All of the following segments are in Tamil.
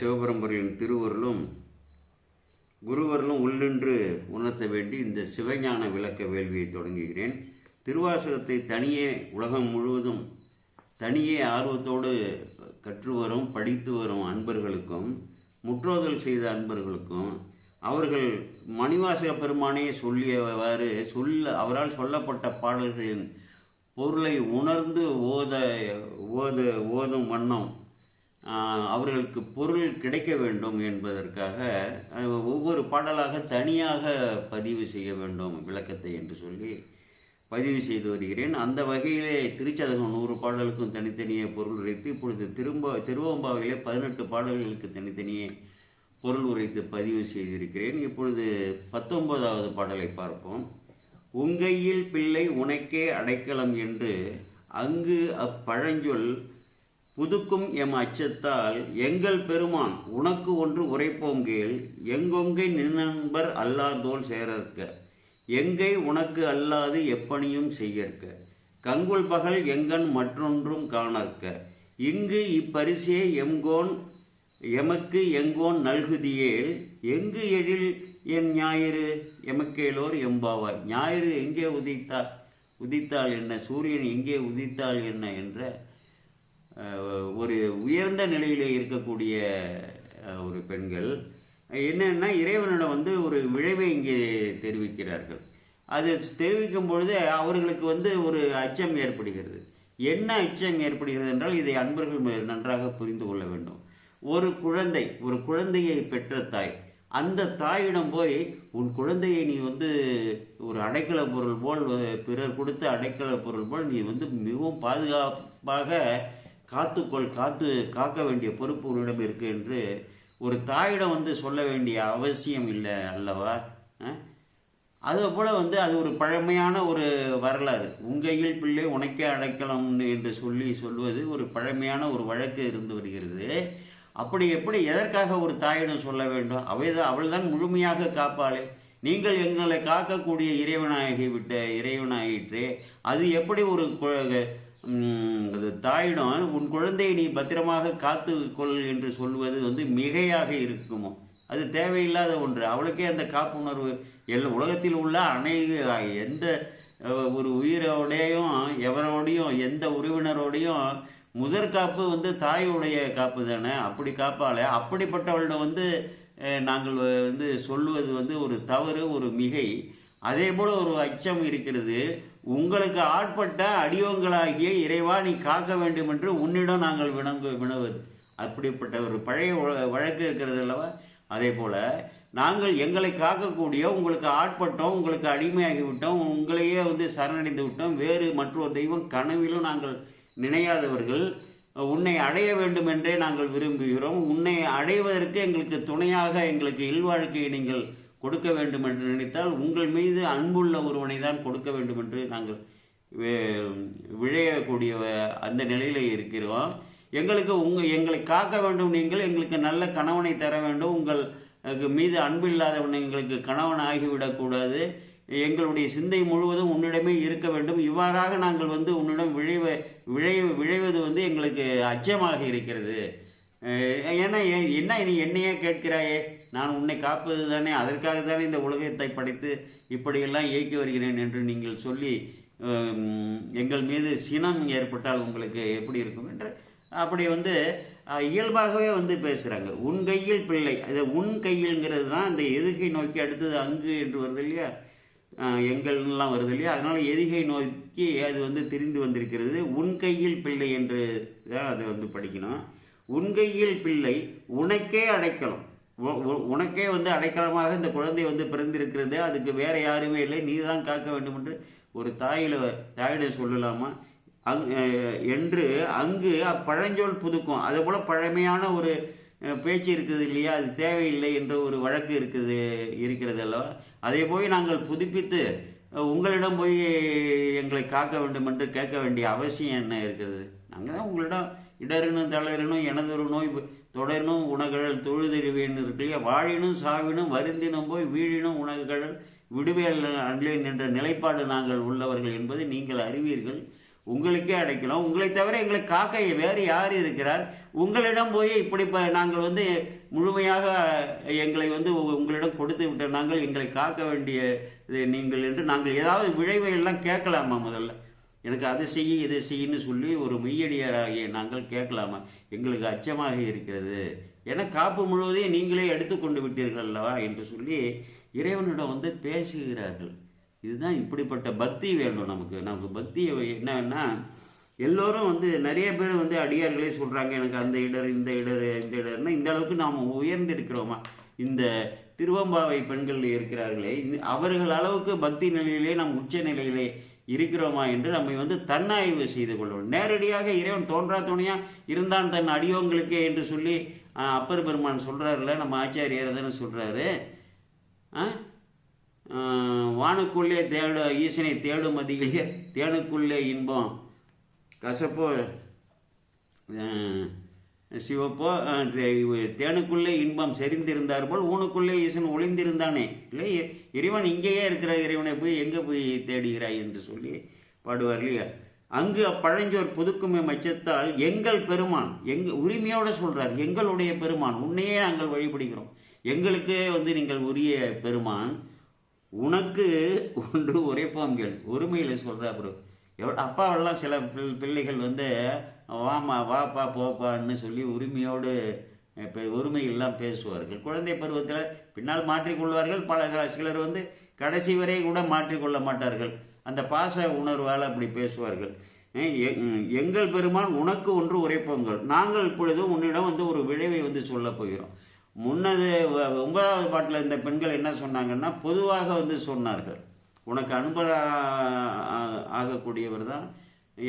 சிவபரம்பரின் திருவருளும் குருவருளும் உள்ளின்று உணர்த்த வேண்டி இந்த சிவஞான விளக்க வேள்வியை தொடங்குகிறேன். திருவாசகத்தை தனியே உலகம் முழுவதும் தனியே ஆர்வத்தோடு கற்று வரும் படித்து வரும் அன்பர்களுக்கும் முற்றோதல் செய்த அன்பர்களுக்கும் அவர்கள் மணிவாசக பெருமானே சொல்லியவாறு சொல்ல அவரால் சொல்லப்பட்ட பாடல்களின் பொருளை உணர்ந்து ஓத ஓத ஓதும் வண்ணம் அவர்களுக்கு பொருள் கிடைக்க வேண்டும் என்பதற்காக ஒவ்வொரு பாடலாக தனியாக பதிவு செய்ய வேண்டும் விளக்கத்தை என்று சொல்லி பதிவு செய்து வருகிறேன். அந்த வகையிலே திருச்சதகம் நூறு பாடலுக்கும் தனித்தனியே பொருள் உரைத்து இப்பொழுது திரும்ப திருவம்பாவிலே பதினெட்டு பாடல்களுக்கு தனித்தனியே பொருள் உரைத்து பதிவு செய்திருக்கிறேன். இப்பொழுது பத்தொன்பதாவது பாடலை பார்ப்போம். உங்கையில் பிள்ளை உனக்கே அடைக்கலம் என்று அங்கு அப்பழஞ்சொல் புதுக்கும் எம் அச்சத்தால் எங்கள் பெருமான் உனக்கு ஒன்று உரைப்போம் கேள் எங்கொங்கை நின்னன்பர் அல்லாதோல் சேரற்க. எங்கை உனக்கு அல்லாது எப்பணியும் செய்யற்க. கங்குல் பகல் எங்கன் மற்றொன்றும் காணற்க. இங்கு இப்பரிசே எங்கோன் எமக்கு எங்கோன் நல்குதியேல் எங்கு எழில் என் ஞாயிறு? எமக்கேலோர் எம்பாவாய். ஞாயிறு எங்கே உதித்தா உதித்தால் என்ன? சூரியன் எங்கே உதித்தால் என்ன? என்ற ஒரு உயர்ந்த நிலையில் இருக்கக்கூடிய ஒரு பெண்கள். என்னென்னா இறைவனிடம் வந்து ஒரு விளைவை இங்கே தெரிவிக்கிறார்கள். அது தெரிவிக்கும் பொழுது அவர்களுக்கு வந்து ஒரு அச்சம் ஏற்படுகிறது. என்ன அச்சம் ஏற்படுகிறது என்றால் இதை அன்பர்கள் நன்றாக புரிந்து கொள்ள வேண்டும். ஒரு குழந்தை ஒரு குழந்தையை பெற்ற தாய் அந்த தாயிடம் போய் உன் குழந்தையை நீ வந்து ஒரு அடைக்கல பொருள் போல் பிறர் கொடுத்த அடைக்கல பொருள் போல் நீ வந்து மிகவும் பாதுகாப்பாக காத்துக்கொள் காத்து காக்க வேண்டிய பொறுப்பு உன்னிடம் இருக்கு என்று ஒரு தாயிடம் வந்து சொல்ல வேண்டிய அவசியம் இல்லை அல்லவா? அதுபோல் போல் வந்து அது ஒரு பழமையான ஒரு வரலாறு. உங்கையில் பிள்ளை உனக்கே அடைக்கலாம்னு என்று சொல்லி சொல்வது ஒரு பழமையான ஒரு வழக்கு இருந்து வருகிறது. அப்படி எப்படி எதற்காக ஒரு தாயிடம் சொல்ல வேண்டும்? அவைதான் அவள்தான் முழுமையாக காப்பாளே. நீங்கள் எங்களை காக்கக்கூடிய இறைவனாகி விட்ட இறைவனாயிற்றே. அது எப்படி ஒரு தாயிடம் உன் குழந்தையை நீ பத்திரமாக காத்து கொள் என்று சொல்வது வந்து மிகையாக இருக்குமோ? அது தேவையில்லாத ஒன்று. அவளுக்கே அந்த காப்புணர்வு எல்லா உலகத்தில் உள்ள அனை எந்த ஒரு உயிரோடையும் எவரோடையும் எந்த உறவினரோடையும் முதற் காப்பு வந்து தாயுடைய காப்பு தானே? அப்படி காப்பாளே. அப்படிப்பட்டவளிடம் வந்து நாங்கள் வந்து சொல்லுவது வந்து ஒரு தவறு ஒரு மிகை. அதே போல் ஒரு அச்சம் இருக்கிறது. உங்களுக்கு ஆட்பட்ட அடியோங்களாகிய இறைவா நீ காக்க வேண்டும் என்று உன்னிடம் நாங்கள் வினங்கு வினவது. அப்படிப்பட்ட ஒரு பழைய வழ- வழக்கு இருக்கிறது அல்லவா? அதே போல நாங்கள் எங்களை காக்கக்கூடிய உங்களுக்கு ஆட்பட்டோம் உங்களுக்கு அடிமையாகி விட்டோம் உங்களையே வந்து சரணடைந்து விட்டோம் வேறு மற்றொரு தெய்வம் கனவிலும் நாங்கள் நினையாதவர்கள். உன்னை அடைய வேண்டும் என்றே நாங்கள் விரும்புகிறோம். உன்னை அடைவதற்கு எங்களுக்கு துணையாக எங்களுக்கு இல்வாழ்க்கையை நீங்கள் கொடுக்க வேண்டும் என்று நினைத்தால் உங்கள் மீது அன்புள்ள ஒருவனை தான் கொடுக்க வேண்டும் என்று நாங்கள் விழையக்கூடிய அந்த நிலையில் இருக்கிறோம். எங்களுக்கு உங்கள் எங்களை காக்க வேண்டும் நீங்கள் எங்களுக்கு நல்ல கணவனை தர வேண்டும். உங்கள் மீது அன்பு இல்லாதவன் எங்களுக்கு கணவன் ஆகிவிடக்கூடாது. எங்களுடைய சிந்தை முழுவதும் உன்னிடமே இருக்க வேண்டும். இவ்வாறாக நாங்கள் வந்து உன்னிடம் விழைவ விழை விழைவது வந்து எங்களுக்கு அச்சமாக இருக்கிறது. ஏன்னா என்ன நீ என்னையே கேட்கிறாயே? நான் உன்னை காப்பது தானே அதற்காக தானே இந்த உலகத்தை படைத்து இப்படியெல்லாம் இயக்கி வருகிறேன் என்று நீங்கள் சொல்லி எங்கள் மீது சினம் ஏற்பட்டால் உங்களுக்கு எப்படி இருக்கும் என்று அப்படி வந்து இயல்பாகவே வந்து பேசுகிறாங்க உன் கையில் பிள்ளை அது உன் கையில்ங்கிறது தான் அந்த எதுகை நோக்கி அடுத்தது அங்கு என்று வருது இல்லையா? எங்கள்லாம் வருது இல்லையா? அதனால் எதிகை நோக்கி அது வந்து திரிந்து வந்திருக்கிறது. உன் கையில் பிள்ளை என்று தான் அதை வந்து படிக்கணும். உன் கையில் பிள்ளை உனக்கே அடைக்கலம். உனக்கே வந்து அடைக்கலமாக இந்த குழந்தை வந்து பிறந்திருக்கிறது அதுக்கு வேற யாருமே இல்லை நீ தான் காக்க வேண்டும் என்று ஒரு தாயில தாயிடம் சொல்லலாமா? அங் என்று அங்கு அப்பழஞ்சொல் புதுக்கும். அதே போல பழமையான ஒரு பேச்சு இருக்குது இல்லையா? அது தேவையில்லை என்ற ஒரு வழக்கு இருக்குது இருக்கிறது அல்லவா? அதை போய் நாங்கள் புதுப்பித்து உங்களிடம் போய் எங்களை காக்க வேண்டும் என்று கேட்க வேண்டிய அவசியம் என்ன இருக்கிறது? நாங்கள் தான் உங்களிடம் இடரினும் தளரினும் எனதொரு நோய் தொடரினும் உணகழல் தொழுதெழுவேன் இருக்கு இல்லையா வாழினும் சாவினும் வருந்தினும் போய் வீழினும் உணகழல் விடுவேல் அன்லேன் என்ற நிலைப்பாடு நாங்கள் உள்ளவர்கள் என்பதை நீங்கள் அறிவீர்கள். உங்களுக்கே அடைக்கலாம். உங்களை தவிர எங்களை காக்க வேறு யார் இருக்கிறார்? உங்களிடம் போய் இப்படி இப்போ நாங்கள் வந்து முழுமையாக எங்களை வந்து உ- உங்களிடம் கொடுத்து விட்ட நாங்கள் எங்களை காக்க வேண்டிய இது நீங்கள் என்று நாங்கள் ஏதாவது விளைவை எல்லாம் கேட்கலாமா முதல்ல? எனக்கு அதை செய்ய இதை செய்யின்னு சொல்லி ஒரு மெய்யடியாராகிய நாங்கள் கேட்கலாமா? எங்களுக்கு அச்சமாக இருக்கிறது. ஏன்னா காப்பு முழுவதையும் நீங்களே எடுத்துக்கொண்டு விட்டீர்கள் அல்லவா? என்று சொல்லி இறைவனிடம் வந்து பேசுகிறார்கள். இதுதான் இப்படிப்பட்ட பக்தி வேண்டும் நமக்கு. நமக்கு பக்தி என்னன்னா எல்லோரும் வந்து நிறைய பேர் வந்து அடியார்களே சொல்கிறாங்க எனக்கு அந்த இடர் இந்த இடர் இந்த இடர்னா. இந்த அளவுக்கு நாம் உயர்ந்திருக்கிறோமா? இந்த திருவம்பாவை பெண்கள் இருக்கிறார்களே அவர்கள் அளவுக்கு பக்தி நிலையிலே நம் உச்ச நிலையிலே இருக்கிறோமா என்று நம்மை வந்து தன்னாய்வு செய்து கொள்ளணும் நேரடியாக இறைவன் தோன்றா துணையா இருந்தான் தன் அடியோங்களுக்கு என்று சொல்லி அப்பர் பெருமான் சொல்றாருல நம்ம ஆச்சாரியர் தானே சொல்றாரு. வானுக்குள்ளே தேடு ஈசனை தேடும் மதிகளே தேனுக்குள்ளே இன்பம். கசப்போ சிவப்போ தேனுக்குள்ளே இன்பம் செறிந்திருந்தார் போல் ஊனுக்குள்ளே ஈசன் ஒளிந்திருந்தானே. இல்லை இ- இறைவன் இங்கேயே இருக்கிற இறைவனை போய் எங்கே போய் தேடுகிறாய் என்று சொல்லி பாடுவார் இல்லையா? அங்கு அப்பழஞ்சோர் புதுக்குமை மச்சத்தால் எங்கள் பெருமான் எங்க உரிமையோடு சொல்கிறார் எங்களுடைய பெருமான் உன்னையே நாங்கள் வழிபடுகிறோம். எங்களுக்கே வந்து நீங்கள் உரிய பெருமான் உனக்கு ஒன்று உரைப்போம் கேள். ஒருமையில் சொல்கிறா அப்புறம். எவ்வளோ அப்பாவெல்லாம் சில பிள்ளைகள் வந்து வாமா வாப்பா போப்பான்னு சொல்லி உரிமையோடு இப்போ உரிமையெல்லாம் பேசுவார்கள். குழந்தை பருவத்தில் பின்னால் மாற்றிக்கொள்வார்கள். பல சிலர் வந்து கடைசி வரை கூட மாற்றிக்கொள்ள மாட்டார்கள். அந்த பாச உணர்வால் அப்படி பேசுவார்கள். எங்கள் பெருமான் உனக்கு ஒன்று உரைப்பங்கள். நாங்கள் இப்பொழுது உன்னிடம் வந்து ஒரு விளைவை வந்து சொல்லப் போகிறோம். முன்னது ஒன்பதாவது பாட்டில் இந்த பெண்கள் என்ன சொன்னாங்கன்னா பொதுவாக வந்து சொன்னார்கள். உனக்கு அன்பராக ஆகக்கூடியவர் தான்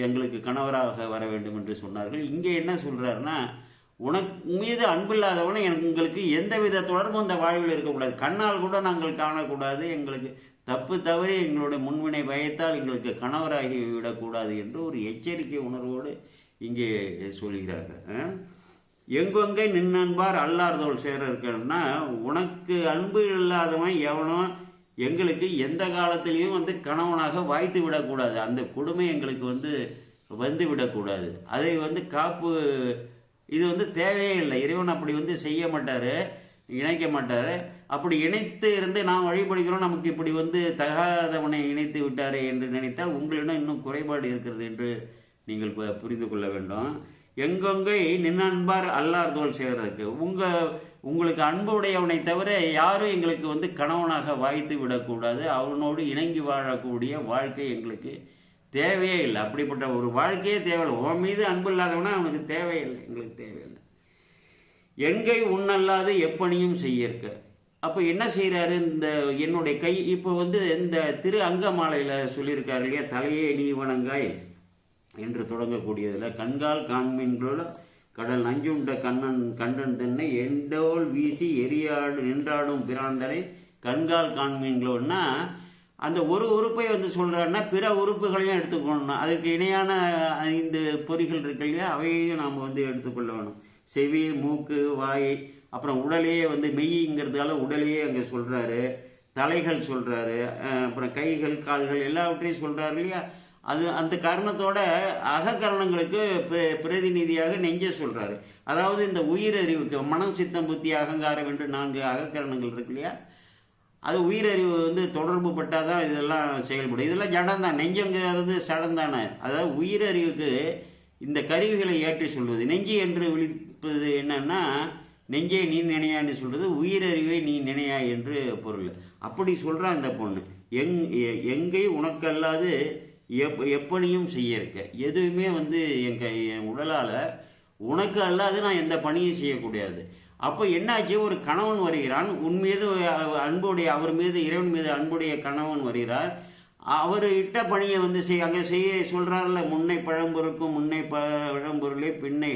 எங்களுக்கு கணவராக வர வேண்டும் என்று சொன்னார்கள். இங்கே என்ன சொல்கிறாருன்னா உனக்கு மீது அன்பில்லாதவனை எனக்கு உங்களுக்கு எந்தவித தொடர்பும் அந்த வாழ்வில் இருக்கக்கூடாது. கண்ணால் கூட நாங்கள் காணக்கூடாது. எங்களுக்கு தப்பு தவறி எங்களுடைய முன்வினை பயத்தால் எங்களுக்கு கணவராகி விடக்கூடாது என்று ஒரு எச்சரிக்கை உணர்வோடு இங்கே சொல்கிறார்கள். எங்கெங்கே நின்னன்பார் அல்லார்தோல் சேர இருக்கணும்னா உனக்கு அன்பு இல்லாதவன் எவனோ எங்களுக்கு எந்த காலத்திலையும் வந்து கணவனாக வாய்த்து விடக்கூடாது. அந்த கொடுமை எங்களுக்கு வந்து வந்து விடக்கூடாது. அதை வந்து காப்பு இது வந்து தேவையே இல்லை. இறைவன் அப்படி வந்து செய்ய மாட்டார் இணைக்க மாட்டார். அப்படி இணைத்து இருந்து நாம் வழிபடுகிறோம் நமக்கு இப்படி வந்து தகாதவனை இணைத்து விட்டார் என்று நினைத்தால் உங்களிடம் இன்னும் குறைபாடு இருக்கிறது என்று நீங்கள் பு- புரிந்து கொள்ள வேண்டும். எங்கெங்கே நின்னன்பார் அல்லார் தோல் செய்கிறதுக்கு உங்கள் உங்களுக்கு அன்பு உடையவனை தவிர யாரும் எங்களுக்கு வந்து கணவனாக வாய்த்து விடக்கூடாது. அவனோடு இணங்கி வாழக்கூடிய வாழ்க்கை எங்களுக்கு தேவையே இல்லை. அப்படிப்பட்ட ஒரு வாழ்க்கையே தேவையில்லை. உன் மீது அன்பு இல்லாதவனா அவனுக்கு தேவையில்லை. எங்களுக்கு தேவையில்லை. எங்கை உன்னல்லாது எப்பணியும் செய்யற்க. அப்போ என்ன செய்கிறாரு இந்த என்னுடைய கை இப்போ வந்து இந்த திரு அங்கமாலையில் சொல்லியிருக்காரு இல்லையா? தலையே நீ வணங்காய் என்று தொடங்கக்கூடியதில் கண்கால் காண்மீன்களோட கடல் நஞ்சுண்ட கண்ணன் கண்டன் தென்னை எண்டோல் வீசி எரியாடு நின்றாடும் பிராந்தனை கண்கால் காண்மீன்களோன்னா அந்த ஒரு உறுப்பை வந்து சொல்கிறாருன்னா பிற உறுப்புகளையும் எடுத்துக்கொள்ளணும். அதுக்கு இணையான ஐந்து பொறிகள் இருக்கு இல்லையா? அவையையும் நாம் வந்து எடுத்துக்கொள்ள வேணும் செவி மூக்கு வாய் அப்புறம் உடலையே வந்து மெய்ங்கிறதால உடலையே அங்கே சொல்கிறாரு தலைகள் சொல்கிறாரு அப்புறம் கைகள் கால்கள் எல்லாவற்றையும் சொல்கிறாரு இல்லையா? அது அந்த காரணத்தோட அககரணங்களுக்கு பிர- பிரதிநிதியாக நெஞ்ச சொல்கிறாரு அதாவது இந்த உயிரறிவுக்கு மனம் சித்தம் புத்தி அகங்காரம் என்று நான்கு அகக்கரணங்கள் இருக்கு இல்லையா? அது உயிரறிவு வந்து தொடர்பு பட்டால் தான் இதெல்லாம் செயல்படும். இதெல்லாம் ஜடம் தான் நெஞ்சங்கிறது சடம் தானே அதாவது உயிரறிவுக்கு இந்த கருவிகளை ஏற்றி சொல்வது. நெஞ்சு என்று விழிப்பது என்னன்னா நெஞ்சை நீ நினையான்னு சொல்கிறது உயிரறிவை நீ நினையா என்று பொருள். அப்படி சொல்றா அந்த பொண்ணு. எங் எ- எங்கை உனக்கல்லாது எப் எப்பணியும் செய்ய இருக்க. எதுவுமே வந்து என் கை என் உடலால் உனக்கு அல்லாது நான் எந்த பணியும் செய்யக்கூடாது. அப்போ என்னாச்சு? ஒரு கணவன் வருகிறான். உன் மீது அன்புடைய அவர் மீது இறைவன் மீது அன்புடைய கணவன் வருகிறார். அவர் இட்ட பணியை வந்து செய் அங்கே செய்ய சொல்கிறார்ல முன்னை பழம்பொருக்கும் முன்னை பழம்பொருளே பின்னை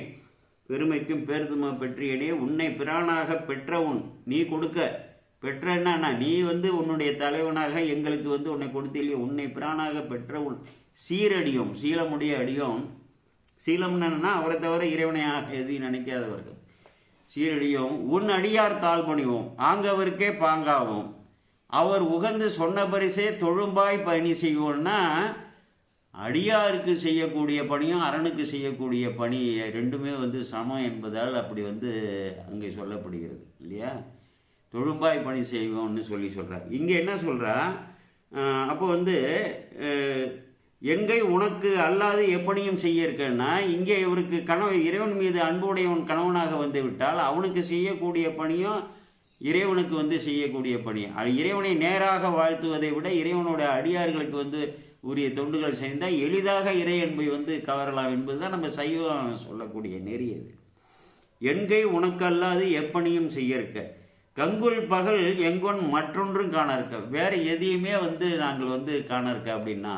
பெருமைக்கும் பேர்துமா பெற்றியனே உன்னை பிரானாக உன் நீ கொடுக்க. பெற்ற என்னன்னா நீ வந்து உன்னுடைய தலைவனாக எங்களுக்கு வந்து உன்னை கொடுத்தில்லையே உன்னை பிரானாக உன் சீரடியும் சீலமுடைய அடியும் சீலம் அவரை தவிர இறைவனையாக எதையும் நினைக்காதவர்கள். சீரடியும் உன் அடியார் தாழ் பணிவோம் ஆங்கவருக்கே பாங்காவும். அவர் உகந்து சொன்ன பரிசே தொழும்பாய் பணி செய்வோம்னா அடியாருக்கு செய்யக்கூடிய பணியும் அரணுக்கு செய்யக்கூடிய பணி ரெண்டுமே வந்து சமம் என்பதால் அப்படி வந்து அங்கே சொல்லப்படுகிறது இல்லையா? தொழும்பாய் பணி செய்வோம்னு சொல்லி சொல்கிறார் இங்கே என்ன சொல்கிறா அப்போ வந்து எண்கை என்கை உனக்கு அல்லாது எப்பணியும் செய்ய இருக்கன்னா இங்கே இவருக்கு கணவன் இறைவன் மீது அன்புடையவன் கணவனாக வந்து விட்டால் அவனுக்கு செய்யக்கூடிய பணியும் இறைவனுக்கு வந்து செய்யக்கூடிய பணி அது இறைவனை நேராக வாழ்த்துவதை விட இறைவனோட அடியார்களுக்கு வந்து உரிய தொண்டுகள் செய்தால் எளிதாக இறை அன்பை வந்து கவரலாம் என்பதுதான் நம்ம சைவம் சொல்லக்கூடிய நெறி அது. என்கை உனக்கல்லாது எப்பணியும் செய்ய இருக்க. கங்குல் பகல் எங்கொன் மற்றொன்றும் காண இருக்க வேறு எதையுமே வந்து நாங்கள் வந்து காண இருக்க அப்படின்னா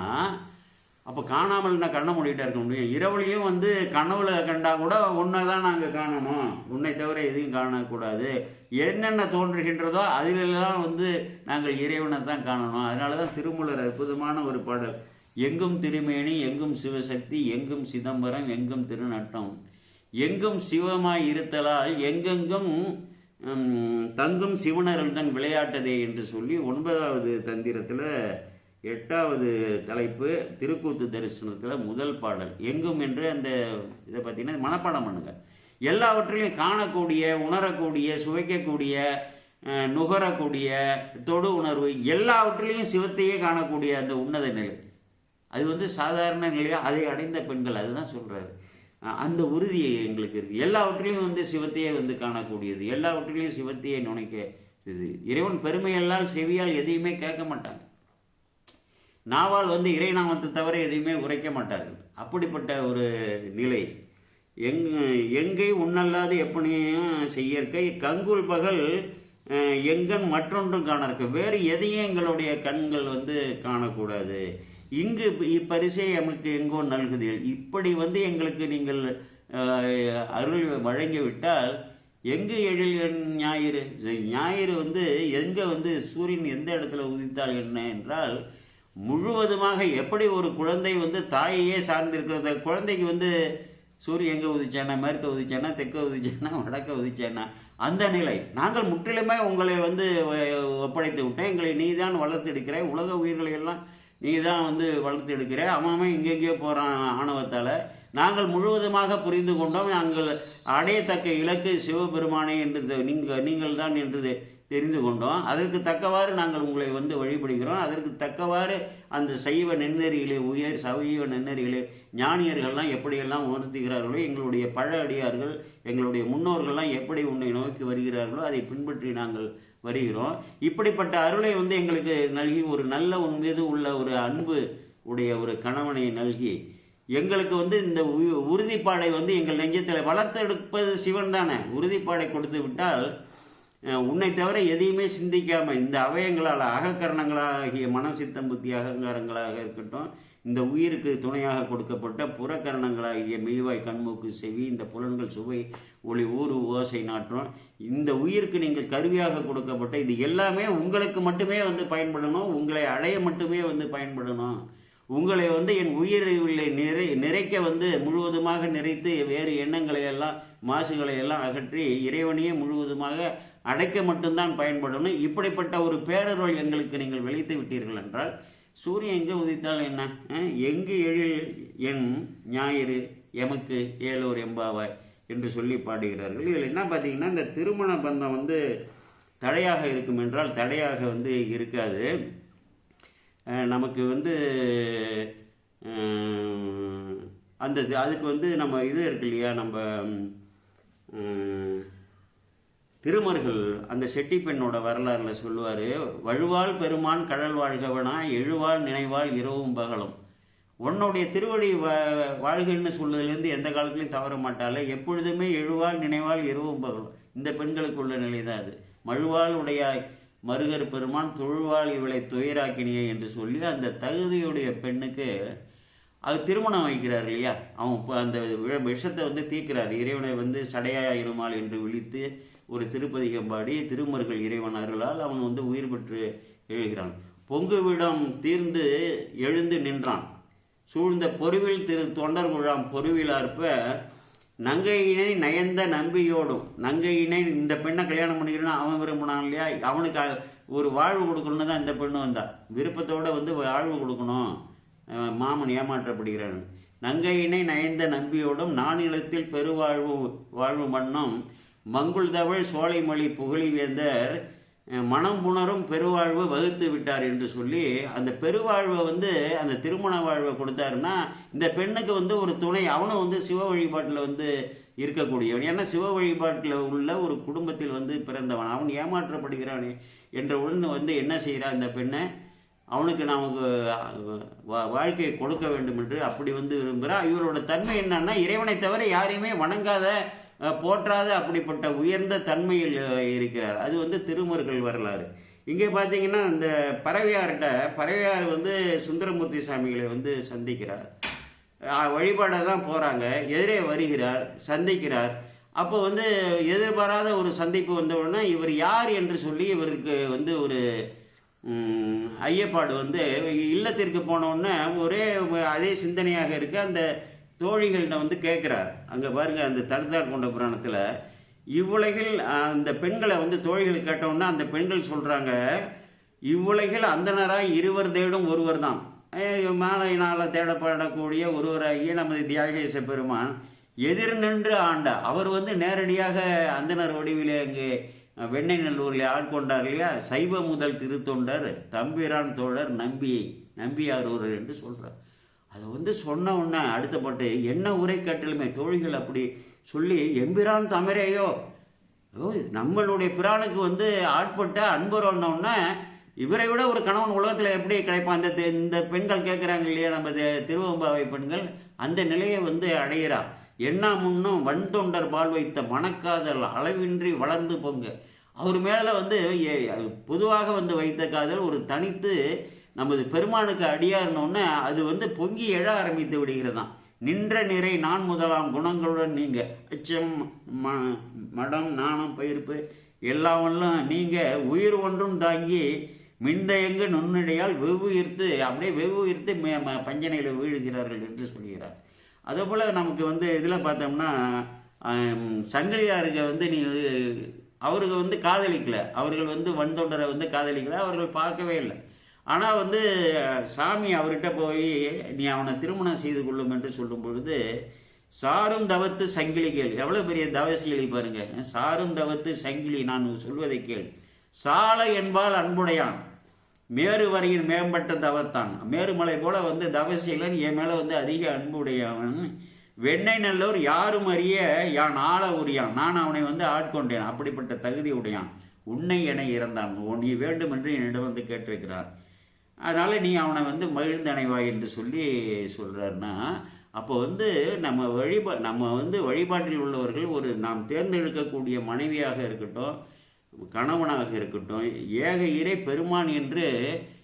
அப்போ காணாமல் நான் கண்ணை மூடிட்டு இருக்க முடியும்? இரவுலையும் வந்து கனவுல கண்டா கூட உன்னை தான் நாங்கள் காணணும். உன்னை தவிர எதையும் காணக்கூடாது. என்னென்ன தோன்றுகின்றதோ அதிலெல்லாம் வந்து நாங்கள் இறைவனை தான் காணணும். அதனால தான் திருமூலர் அற்புதமான ஒரு பாடல். எங்கும் திருமேனி எங்கும் சிவசக்தி எங்கும் சிதம்பரம் எங்கும் திருநட்டம். எங்கும் சிவமாய் இருத்தலால் எங்கெங்கும் தங்கும் சிவனருடன் விளையாட்டதே என்று சொல்லி ஒன்பதாவது தந்திரத்தில் எட்டாவது தலைப்பு திருக்கூத்து தரிசனத்தில் முதல் பாடல். எங்கும் என்று அந்த இதை பார்த்தீங்கன்னா மனப்பாடம் பண்ணுங்க. எல்லாவற்றிலையும் காணக்கூடிய உணரக்கூடிய சுவைக்கக்கூடிய நுகரக்கூடிய தொடு உணர்வு எல்லாவற்றிலையும் சிவத்தையே காணக்கூடிய அந்த உன்னத நிலை. அது வந்து சாதாரண நிலையாக அதை அடைந்த பெண்கள் அதுதான் சொல்கிறாரு அந்த உறுதியை எங்களுக்கு இருக்குது எல்லாவற்றிலையும் வந்து சிவத்தையே வந்து காணக்கூடியது. எல்லாவற்றிலையும் சிவத்தையே நுழைக்க இது இறைவன் பெருமையெல்லாம் செவியால் எதையுமே கேட்க மாட்டாங்க நாவால் வந்து இறைநாமத்தை தவிர எதையுமே உரைக்க மாட்டார்கள். அப்படிப்பட்ட ஒரு நிலை. எங் எங்கை உன்னல்லாது எப்படியும் செய்யற்கை. கங்குல் பகல் எங்கன் மற்றொன்றும் காண இருக்கு வேறு எதையும் எங்களுடைய கண்கள் வந்து காணக்கூடாது. இங்கு இப்ப- இப்பரிசை எமக்கு எங்கோ நல்குதீர். இப்படி வந்து எங்களுக்கு நீங்கள் அருள் வழங்கிவிட்டால் எங்கு எழில் என் ஞாயிறு? ஞாயிறு வந்து எங்கே வந்து சூரியன் எந்த இடத்துல உதித்தால் என்ன என்றால் முழுவதுமாக எப்படி ஒரு குழந்தை வந்து தாயையே சார்ந்திருக்கிறத? குழந்தைக்கு வந்து சூரியன் எங்கே உதிச்சானா? மேற்க உதிச்சானா? தெற்க உதிச்சானா? வடக்க உதிச்சானா? அந்த நிலை. நாங்கள் முற்றிலுமே உங்களை வந்து ஒப்படைத்து விட்டேன் எங்களை நீ தான் வளர்த்து எடுக்கிறேன் உலக உயிர்களை எல்லாம் நீ தான் வந்து வளர்த்து எடுக்கிற. அவன் எங்கெங்கேயோ போகிறான் ஆணவத்தால். நாங்கள் முழுவதுமாக புரிந்து கொண்டோம். நாங்கள் அடையத்தக்க இலக்கு சிவபெருமானே என்று நீங்கள் நீங்கள் தான் என்று தெரிந்து கொண்டோம். அதற்கு தக்கவாறு நாங்கள் உங்களை வந்து வழிபடுகிறோம். அதற்கு தக்கவாறு அந்த சைவ நெண்ணறிகளே உயர் சைவ நெண்ணறிகளே ஞானியர்கள்லாம் எப்படியெல்லாம் உணர்த்துகிறார்களோ எங்களுடைய பழ அடியார்கள் எங்களுடைய முன்னோர்கள்லாம் எப்படி உன்னை நோக்கி வருகிறார்களோ அதை பின்பற்றி நாங்கள் வருகிறோம். இப்படிப்பட்ட அருளை வந்து எங்களுக்கு நல்கி ஒரு நல்ல உன் மீது உள்ள ஒரு அன்பு உடைய ஒரு கணவனை நல்கி எங்களுக்கு வந்து இந்த உறுதிப்பாடை வந்து எங்கள் நெஞ்சத்தில் வளர்த்தெடுப்பது சிவன் தானே. உறுதிப்பாடை கொடுத்து விட்டால் உன்னை தவிர எதையுமே சிந்திக்காமல் இந்த அவயங்களால் அகக்கரணங்களாகிய மனசித்தம் புத்தி அகங்காரங்களாக இருக்கட்டும் இந்த உயிருக்கு துணையாக கொடுக்கப்பட்ட புறக்கரணங்களாகிய மெய்வாய் கண்மூக்கு செவி இந்த புலன்கள் சுவை ஒளி ஊறு ஓசை நாற்றம் இந்த உயிருக்கு நீங்கள் கருவியாக கொடுக்கப்பட்ட இது எல்லாமே உங்களுக்கு மட்டுமே வந்து பயன்படணும் உங்களை அடைய மட்டுமே வந்து பயன்படணும். உங்களை வந்து என் உயிரில் நிறை நிறைக்க வந்து முழுவதுமாக நிறைத்து வேறு எண்ணங்களை எல்லாம் மாசுகளை எல்லாம் அகற்றி இறைவனையே முழுவதுமாக அடைக்க மட்டும்தான் பயன்படணும். இப்படிப்பட்ட ஒரு பேரருள் எங்களுக்கு நீங்கள் விளைத்து விட்டீர்கள் என்றால் சூரியன் எங்கே உதித்தால் என்ன? எங்கு எழில் என் ஞாயிறு எமக்கு ஏழோர் எம்பாவாய் என்று சொல்லி பாடுகிறார்கள். இதில் என்ன பார்த்தீங்கன்னா இந்த திருமண பந்தம் வந்து தடையாக இருக்கும் என்றால் தடையாக வந்து இருக்காது. நமக்கு வந்து அந்த இது- அதுக்கு வந்து நம்ம இது இருக்கு இல்லையா நம்ம திருமர்கள் அந்த செட்டி பெண்ணோட வரலாறுல சொல்லுவார் வழுவாள் பெருமான் கடல் வாழ்கவனா எழுவாள் நினைவாள் இரவும் பகலும். உன்னுடைய திருவடி வா வாழ்கன்னு சொல்லுறதுலேருந்து எந்த காலத்துலையும் தவற மாட்டாள். எப்பொழுதுமே எழுவாள் நினைவாள் இரவும் பகலும். இந்த பெண்களுக்கு உள்ள நிலை தான் அது. மழுவாள் உடையாய் மருகர் பெருமான் தொழுவாள் இவளை துயராக்கினியே என்று சொல்லி அந்த தகுதியுடைய பெண்ணுக்கு அது திருமணம் வைக்கிறார் இல்லையா? அவன் இப்போ அந்த விஷத்தை வந்து தீர்க்கிறார். இறைவனை வந்து சடையாயிடுமாள் என்று விழித்து ஒரு திருப்பதிகம் பாடி திருமருகள் இறைவன் அருளால் அவன் வந்து உயிர் பெற்று எழுகிறான். பொங்குவிடம் தீர்ந்து எழுந்து நின்றான். சூழ்ந்த பொருவில் திரு தொண்டர் குழாம் பொருவிலார்ப்ப நங்கையினை நயந்த நம்பியோடும் நங்கையினை இந்த பெண்ணை கல்யாணம் பண்ணிக்கிறேன்னா அவன் விரும்பினான் இல்லையா? அவனுக்கு ஒரு வாழ்வு கொடுக்கணும்னு தான் இந்த பெண்ணு வந்தா. விருப்பத்தோட வந்து வாழ்வு கொடுக்கணும். மாமன் ஏமாற்றப்படுகிறான். நங்கையினை நயந்த நம்பியோடும் நானிலத்தில் பெருவாழ்வு வாழ்வு மன்னம் மங்குள்தவள் சோலைமொழி புகழி வேந்தர் மனம் புணரும் பெருவாழ்வு வகுத்து விட்டார் என்று சொல்லி அந்த பெருவாழ்வை வந்து அந்த திருமண வாழ்வை கொடுத்தாருன்னா இந்த பெண்ணுக்கு வந்து ஒரு துணை அவனும் வந்து சிவ வழிபாட்டில் வந்து இருக்கக்கூடியவன். ஏன்னா சிவ வழிபாட்டில் உள்ள ஒரு குடும்பத்தில் வந்து பிறந்தவன். அவன் ஏமாற்றப்படுகிறானே என்ற உடனே வந்து என்ன செய்கிறான் இந்த பெண்ணை? அவனுக்கு நமக்கு வா- வாழ்க்கையை கொடுக்க வேண்டும் என்று அப்படி வந்து விரும்புகிறான் இவரோட தன்மை என்னன்னா இறைவனை தவிர யாரையுமே வணங்காத போற்றாத அப்படிப்பட்ட உயர்ந்த தன்மையில் இருக்கிறார். அது வந்து திருமருகள் வரலாறு. இங்கே பார்த்தீங்கன்னா இந்த பறவையார்கிட்ட பறவையார் வந்து சுந்தரமூர்த்தி சாமிகளை வந்து சந்திக்கிறார். வழிபாட தான் போகிறாங்க எதிரே வருகிறார் சந்திக்கிறார். அப்போ வந்து எதிர்பாராத ஒரு சந்திப்பு வந்தவுடனே இவர் யார் என்று சொல்லி இவருக்கு வந்து ஒரு ஐயப்பாடு வந்து இல்லத்திற்கு போனோடனே ஒரே அதே சிந்தனையாக இருக்கு அந்த தோழிகள்கிட்ட வந்து கேட்குறார் அங்கே பாருங்க அந்த தடுத்தார் கொண்ட புராணத்தில் இவ்வுலகில் அந்த பெண்களை வந்து தோழிகள் கேட்டோம்னா அந்த பெண்கள் சொல்கிறாங்க இவ்வுலகில் அந்தனராய் இருவர் தேடும் ஒருவர் தான். மாலையினால் தேடப்படக்கூடிய ஒருவராகிய நமது தியாகேச பெருமான் எதிர் நின்று ஆண்ட. அவர் வந்து நேரடியாக அந்தனர் வடிவிலே அங்கே வெண்ணெய் நல்லூரில் ஆட்கொண்டார் இல்லையா? சைவ முதல் திருத்தொண்டர் தம்பிரான் தோழர் நம்பி நம்பியாரூர் என்று சொல்கிறார் அதை வந்து சொன்ன உடனே அடுத்தப்பட்டு என்ன உரை கட்டிலுமே தோழிகள் அப்படி சொல்லி எம்பிரான் தமிரையோ? ஓ நம்மளுடைய பிரானுக்கு வந்து ஆட்பட்ட அன்பர் இவரை விட ஒரு கணவன் உலகத்தில் எப்படி கிடைப்பான்? இந்த இந்த பெண்கள் கேட்குறாங்க இல்லையா? நம்ம திருவம்பாவை பெண்கள் அந்த நிலையை வந்து அடையிறான் என்ன முன்னும் வன் தொண்டர் பால் வைத்த மணக்காதல் அளவின்றி வளர்ந்து பொங்க. அவர் மேலே வந்து எ- பொதுவாக வந்து வைத்த காதல் ஒரு தனித்து நமது பெருமானுக்கு அடியாருனோடனே அது வந்து பொங்கி எழ ஆரம்பித்து விடுகிறதாம். நின்ற நிறை நான் முதலாம் குணங்களுடன் நீங்கள் அச்சம் ம மடம் நாணம் பயிர்ப்பு எல்லாவெல்லாம் நீங்கள் உயிர் ஒன்றும் தாங்கி மின்தயங்கு நுண்ணிடையால் வெவ்வுயிர்த்து அப்படியே வெவ்வுயிர்த்து மே- ம- பஞ்சனையில் வீழுகிறார்கள் என்று சொல்கிறார். அதே போல் நமக்கு வந்து இதில் பார்த்தோம்னா சங்கிலியாருக்கு வந்து நீ அவருக்கு வந்து காதலிக்கலை. அவர்கள் வந்து வன்தொண்டரை வந்து காதலிக்கலை. அவர்கள் பார்க்கவே இல்லை. ஆனால் வந்து சாமி அவர்கிட்ட போய் நீ அவனை திருமணம் செய்து கொள்ளும் என்று சொல்லும் பொழுது சாரும் தவத்து சங்கிலி கேள். எவ்வளோ பெரிய தவசியலி பாருங்க. சாரும் தவத்து சங்கிலி நான் சொல்வதை கேள். சாலை என்பால் அன்புடையான். மேரு வரையில் மேம்பட்ட தவத்தான். மேருமலை போல வந்து தவசீலன் என் மேலே வந்து அதிக அன்புடையவன். வெண்ணெய் நல்லோர் யாரும் அறிய யான் ஆள உரியான். நான் அவனை வந்து ஆட்கொண்டேன். அப்படிப்பட்ட தகுதி உடையான். உன்னை என இறந்தான். நீ வேண்டும் என்று என்னிடம் வந்து கேட்டிருக்கிறார். அதனால் நீ அவனை வந்து மகிழ்ந்தணைவாய் என்று சொல்லி சொல்கிறாருன்னா அப்போ வந்து நம்ம வழிபா நம்ம வந்து வழிபாட்டில் உள்ளவர்கள் ஒரு நாம் தேர்ந்தெடுக்கக்கூடிய மனைவியாக இருக்கட்டும் கணவனாக இருக்கட்டும் ஏக இறை பெருமான் என்று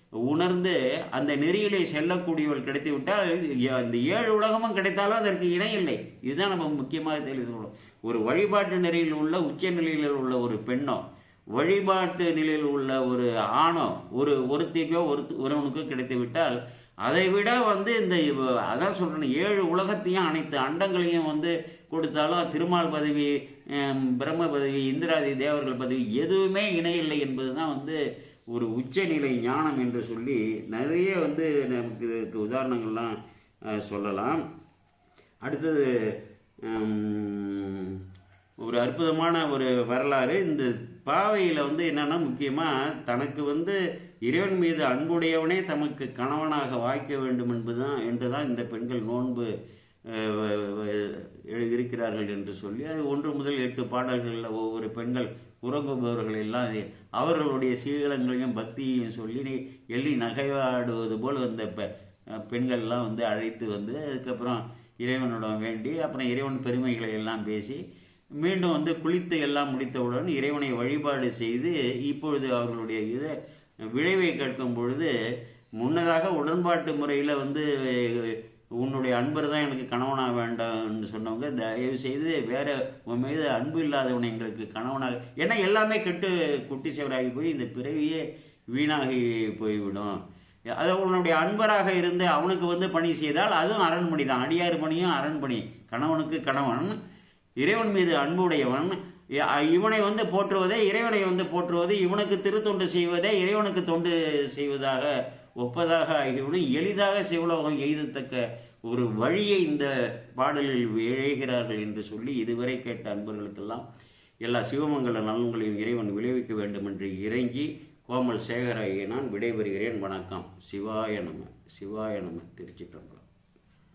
உணர்ந்து அந்த நெறியிலே செல்லக்கூடியவள் கிடைத்து விட்டால் இந்த அந்த ஏழு உலகமும் கிடைத்தாலும் அதற்கு இணை இல்லை. இதுதான் நம்ம முக்கியமாக தெரிந்து ஒரு வழிபாட்டு நெறியில் உள்ள உச்ச நிலையில் உள்ள ஒரு பெண்ணோ வழிபாட்டு நிலையில் உள்ள ஒரு ஆணோ ஒரு ஒருத்திக்கோ ஒரு ஒருவனுக்கோ கிடைத்து விட்டால் அதை விட வந்து இந்த அதான் சொல்கிறேன் ஏழு உலகத்தையும் அனைத்து அண்டங்களையும் வந்து கொடுத்தாலும் திருமால் பதவி பிரம்ம பதவி இந்திராதி தேவர்கள் பதவி எதுவுமே இணையில்லை என்பது தான் வந்து ஒரு உச்சநிலை ஞானம் என்று சொல்லி நிறைய வந்து நமக்கு இதுக்கு உதாரணங்கள்லாம் சொல்லலாம். அடுத்தது ஒரு அற்புதமான ஒரு வரலாறு. இந்த பாவையில் வந்து என்னென்னா முக்கியமாக தனக்கு வந்து இறைவன் மீது அன்புடையவனே தமக்கு கணவனாக வாய்க்க வேண்டும் என்பதுதான் என்றுதான் இந்த பெண்கள் நோன்பு இருக்கிறார்கள் என்று சொல்லி அது ஒன்று முதல் எட்டு பாடல்களில் ஒவ்வொரு பெண்கள் உறங்குபவர்கள் எல்லாம் அவர்களுடைய சீலங்களையும் பக்தியையும் சொல்லி நீ எள்ளி நகையாடுவது போல் அந்த பெ பெண்கள்லாம் வந்து அழைத்து வந்து அதுக்கப்புறம் இறைவனிடம் வேண்டி அப்புறம் இறைவன் பெருமைகளை எல்லாம் பேசி மீண்டும் வந்து குளித்து எல்லாம் முடித்தவுடன் இறைவனை வழிபாடு செய்து இப்பொழுது அவர்களுடைய இதை விளைவை கேட்கும் பொழுது முன்னதாக உடன்பாட்டு முறையில் வந்து உன்னுடைய அன்பர் தான் எனக்கு கணவனாக வேண்டாம்னு சொன்னவங்க தயவு செய்து வேற உன் மீது அன்பு இல்லாதவனை எங்களுக்கு கணவனாக ஏன்னா எல்லாமே கெட்டு குட்டி சேவராகி போய் இந்த பிறவியே வீணாகி போய்விடும். அது உன்னுடைய அன்பராக இருந்து அவனுக்கு வந்து பணி செய்தால் அதுவும் அரண்மணி தான் அடியார் பணியும் அரண்மணி கணவனுக்கு கணவன் இறைவன் மீது அன்புடையவன். இவனை வந்து போற்றுவதே இறைவனை வந்து போற்றுவது இவனுக்கு திருத்தொண்டு செய்வதே இறைவனுக்கு தொண்டு செய்வதாக ஒப்பதாக ஆகிவிடும். எளிதாக சிவலோகம் எய்தத்தக்க ஒரு வழியை இந்த பாடலில் இழைகிறார்கள் என்று சொல்லி இதுவரை கேட்ட அன்பர்களுக்கெல்லாம் எல்லா சிவமங்கல நலன்களையும் இறைவன் விளைவிக்க வேண்டும் என்று இறங்கி கோமல் சேகராகிய நான் விடைபெறுகிறேன். வணக்கம். சிவாய நம. சிவாய நம. திருச்சிற்றம்பலம்.